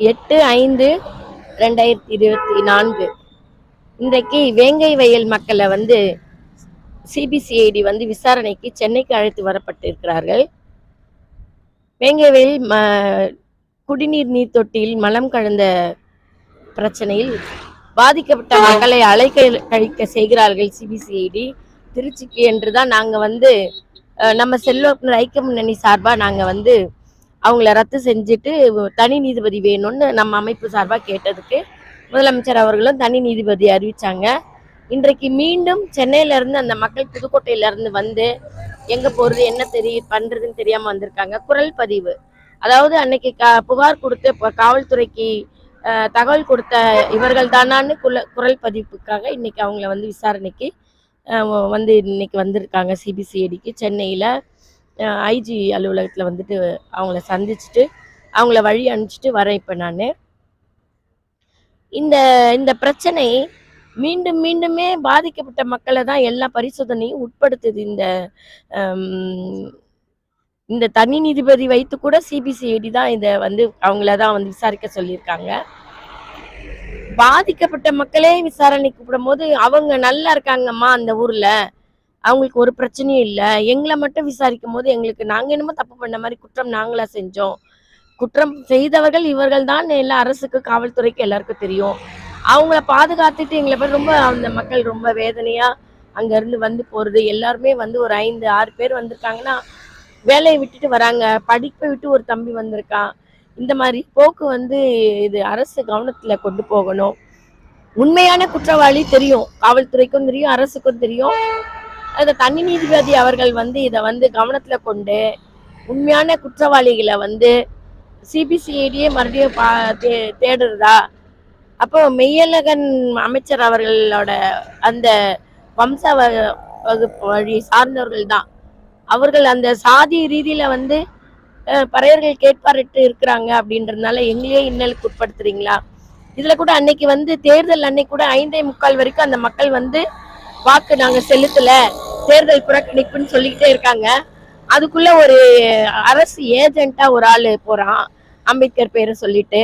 எட்டு ஐந்து ரெண்டாயிரத்தி இருபத்தி நான்கு. இன்றைக்கு வேங்கை வயல் மக்களை வந்து சிபிசிஐடி வந்து விசாரணைக்கு சென்னைக்கு அழைத்து வரப்பட்டிருக்கிறார்கள். வேங்கை வயல் ம குடிநீர் நீர் தொட்டியில் மலம் கலந்த பிரச்சனையில் பாதிக்கப்பட்ட மக்களை அலைக்க கழிக்க செய்கிறார்கள் சிபிசிஐடி திருச்சிக்கு என்று தான் நாங்கள் வந்து நம்ம செல்வ ஐக்கிய முன்னணி சார்பாக நாங்கள் வந்து அவங்கள ரத்து செஞ்சுட்டு தனி நீதிபதி வேணும்னு நம்ம அமைப்பு சார்பாக கேட்டதுக்கு முதலமைச்சர் அவர்களும் தனி நீதிபதி அறிவிச்சாங்க. இன்றைக்கு மீண்டும் சென்னையில இருந்து அந்த மக்கள் புதுக்கோட்டையில இருந்து வந்து எங்கே போகிறது என்ன தெரிய பண்றதுன்னு தெரியாமல் வந்திருக்காங்க. குரல் பதிவு. அதாவது அன்னைக்கு கா- புகார் கொடுத்து இப்போ காவல்துறைக்கு தகவல் கொடுத்த இவர்கள் தானான்னு குல- குரல் பதிவுக்காக இன்னைக்கு அவங்கள வந்து விசாரணைக்கு வந்து இன்னைக்கு வந்திருக்காங்க. சிபிசிஐடிக்கு சென்னையில். ஐஜி அலுவலகத்தில் வந்துட்டு அவங்கள சந்திச்சுட்டு அவங்கள வழி அனுப்பிச்சிட்டு வரேன் இப்போ நான். இந்த இந்த பிரச்சனை மீண்டும் மீண்டுமே பாதிக்கப்பட்ட மக்களை தான் எல்லா பரிசோதனையும் உட்படுத்துது. இந்த ஹம், இந்த தனி நீதிபதி வைத்து கூட சிபிசிஐடி தான் இதை வந்து அவங்கள தான் வந்து விசாரிக்க சொல்லியிருக்காங்க. பாதிக்கப்பட்ட மக்களே விசாரணை கூப்பிடும்போது அவங்க நல்லா இருக்காங்கம்மா அந்த ஊர்ல. அவங்களுக்கு ஒரு பிரச்சனையும் இல்லை. எங்களை மட்டும் விசாரிக்கும் போது எங்களுக்கு நாங்கள் என்னமோ தப்பு பண்ண மாதிரி குற்றம் நாங்களா செஞ்சோம். குற்றம் செய்தவர்கள் இவர்கள் தான் எல்லா அரசுக்கு காவல்துறைக்கு எல்லாருக்கும் தெரியும். அவங்கள பாதுகாத்துட்டு எங்களை பேர் ரொம்ப அந்த மக்கள் ரொம்ப வேதனையா அங்க இருந்து வந்து போறது. எல்லாருமே வந்து ஒரு ஐந்து ஆறு பேர் வந்திருக்காங்கன்னா வேலையை விட்டுட்டு வராங்க. படிப்பை விட்டு ஒரு தம்பி வந்திருக்கான். இந்த மாதிரி போக்கு வந்து இது அரசு கவனத்துல கொண்டு போகணும். உண்மையான குற்றவாளி தெரியும். காவல்துறைக்கும் தெரியும் அரசுக்கும் தெரியும். அந்த தனி நீதிபதி அவர்கள் வந்து இதை வந்து கவனத்துல கொண்டு உண்மையான குற்றவாளிகளை வந்து சிபிசிஐடியே மறுபடியும் பா தே தேடுறதா? அப்போ மெய்யழகன் அமைச்சர் அவர்களோட அந்த வம்ச வகுப்பு வழி சார்ந்தவர்கள் தான். அவர்கள் அந்த சாதி ரீதியில வந்து பறையர்கள் கேட்பாரிட்டு இருக்கிறாங்க அப்படின்றதுனால எங்களையே இன்னலுக்கு உட்படுத்துறீங்களா? இதுல கூட அன்னைக்கு வந்து தேர்தல் அன்னைக்கு கூட ஐந்தே முக்கால் வரைக்கும் அந்த மக்கள் வந்து வாக்கு நாங்க செலுத்தல. தேர்தல் புறக்கணிப்புன்னு சொல்லிக்கிட்டே இருக்காங்க. அதுக்குள்ள ஒரு அரசு ஏஜென்ட்டா ஒரு ஆளு போறான். அம்பேத்கர் பேரை சொல்லிட்டு.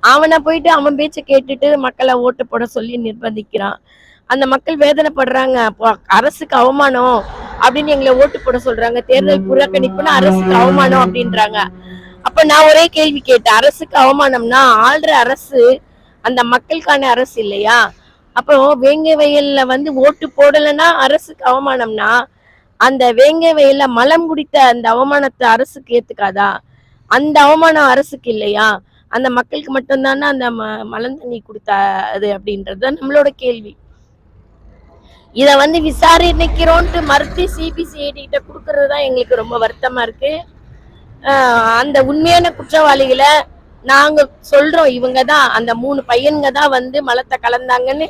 அவனை போயிட்டு அவன் பேச்சை கேட்டுட்டு மக்களை ஓட்டு போட சொல்லி நிர்பந்திக்கிறான். அந்த மக்கள் வேதனைப்படுறாங்க. அரசுக்கு அவமானம் அப்படின்னு எங்களை ஓட்டு போட சொல்றாங்க. தேர்தல் புறக்கணிப்புன்னு அரசுக்கு அவமானம் அப்படின்றாங்க. அப்ப நான் ஒரே கேள்வி கேட்டேன். அரசுக்கு அவமானம்னா ஆள்ற அரசு அந்த மக்களுக்கான அரசு இல்லையா? அப்போ வேங்கை வயல்ல வந்து ஓட்டு போடலைன்னா அரசுக்கு அவமானம்னா அந்த வேங்கை வயல்ல மலம் குடித்த அந்த அவமானத்தை அரசுக்கு ஏத்துக்காதா? அந்த அவமானம் அரசுக்கு இல்லையா? அந்த மக்களுக்கு மட்டும்தானே அந்த ம மலம் தண்ணி கொடுத்தாது அப்படின்றது தான் நம்மளோட கேள்வி. இத வந்து விசாரணைக்கிறோன்ட்டு மறுத்து சிபிசிஐடி கிட்ட கொடுக்கறது தான் எங்களுக்கு ரொம்ப வருத்தமா இருக்கு. அந்த உண்மையான குற்றவாளிகளை நாங்க சொல்றோம் இவங்க தான் அந்த மூணு பையன்க தான் வந்து மலத்தை கலந்தாங்கன்னு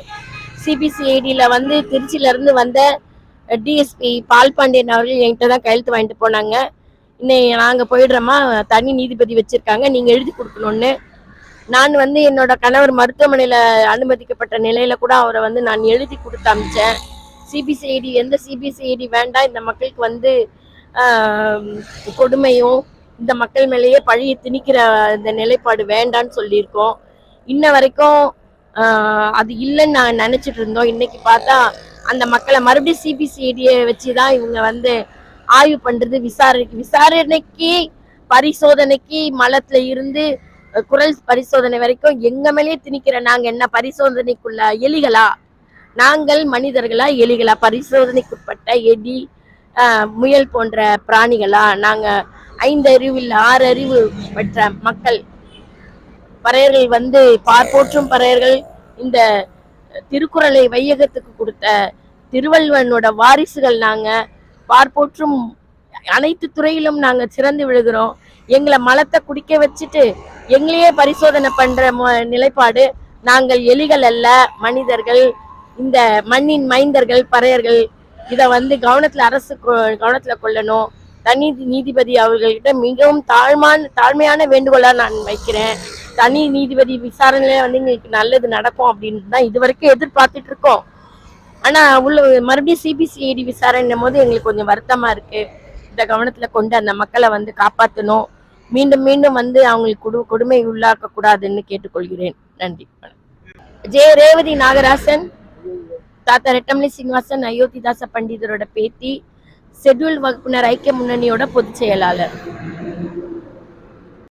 சிபிசிஐடியில வந்து திருச்சியில இருந்து வந்த டிஎஸ்பி பால் பாண்டியன் அவர்கள் என்கிட்ட தான் கையெழுத்து வாங்கிட்டு போனாங்க. இன்னைக்கு நாங்க போயிடுறோமா? தனி நீதிபதி வச்சிருக்காங்க நீங்க எழுதி கொடுக்கணும்னு. நான் வந்து என்னோட கணவர் மருத்துவமனையில அனுமதிக்கப்பட்ட நிலையில கூட அவரை வந்து நான் எழுதி கொடுத்து அமிச்சேன். சிபிசிஐடி எந்த சிபிசிஐடி வேண்டாம் இந்த மக்களுக்கு வந்து கொடுமையும் இந்த மக்கள் மேலேயே பழியை திணிக்கிற இந்த நிலைப்பாடு வேண்டான்னு சொல்லியிருக்கோம். இன்ன வரைக்கும் அது இல்லைன்னு நான் நினைச்சிட்டு இருந்தோம். இன்னைக்கு பார்த்தா அந்த மக்களை மறுபடியும் சிபிசிஐடியை வச்சு தான் இவங்க வந்து ஆய்வு பண்ணுறது விசாரணைக்கு விசாரணைக்கு பரிசோதனைக்கு மலத்துல இருந்து குரல் பரிசோதனை வரைக்கும் எங்க மேலேயே திணிக்கிற நாங்க என்ன பரிசோதனைக்குள்ள எலிகளா? நாங்கள் மனிதர்களா? எலிகளா? பரிசோதனைக்குட்பட்ட எலி முயல் போன்ற பிராணிகளா? நாங்க ஐந்து அறிவில் ஆறு அறிவு பெற்ற மக்கள். பறையர்கள் வந்து பார்ப்போற்றும் பறையர்கள் இந்த திருக்குறளை வையகத்துக்கு கொடுத்த திருவள்ளுவனோட வாரிசுகள் நாங்க. பார்ப்போற்றும் அனைத்து துறையிலும் நாங்க சிறந்து விழுகிறோம். எங்களை மலத்தை குடிக்க வச்சுட்டு எங்களையே பரிசோதனை பண்ற நிலைப்பாடு நாங்கள் எலிகள் அல்ல மனிதர்கள். இந்த மண்ணின் மைந்தர்கள் பறையர்கள். இதை வந்து கவனத்துல அரசு கொ- கவனத்துல கொள்ளணும். தனி நீதிபதி அவர்கள்கிட்ட மிகவும் தாழ்மான தாழ்மையான வேண்டுகோளா நான் வைக்கிறேன். தனி நீதிபதி விசாரணையில வந்து எங்களுக்கு நல்லது நடக்கும் அப்படின்னு தான் இது வரைக்கும் எதிர்பார்த்துட்டு இருக்கோம். ஆனா உள்ள மறுபடியும் சிபிசிஐடி விசாரணைன்னும் போது எங்களுக்கு கொஞ்சம் வருத்தமா இருக்கு. இந்த கவனத்துல கொண்டு அந்த மக்களை வந்து காப்பாற்றணும் மீண்டும் மீண்டும் வந்து அவங்களுக்கு கொடு கொடுமை உள்ளாக்க கூடாதுன்னு கேட்டுக்கொள்கிறேன். நன்றி. ஜே ரேவதி நாகராசன் தாத்தா ரெட்டமலை சீனிவாசன் அயோத்திதாச பண்டிதரோட பேத்தி ஷெட்யூல் வகுப்பினர் ஐக்கிய முன்னணியோட பொதுச் செயலாளர்.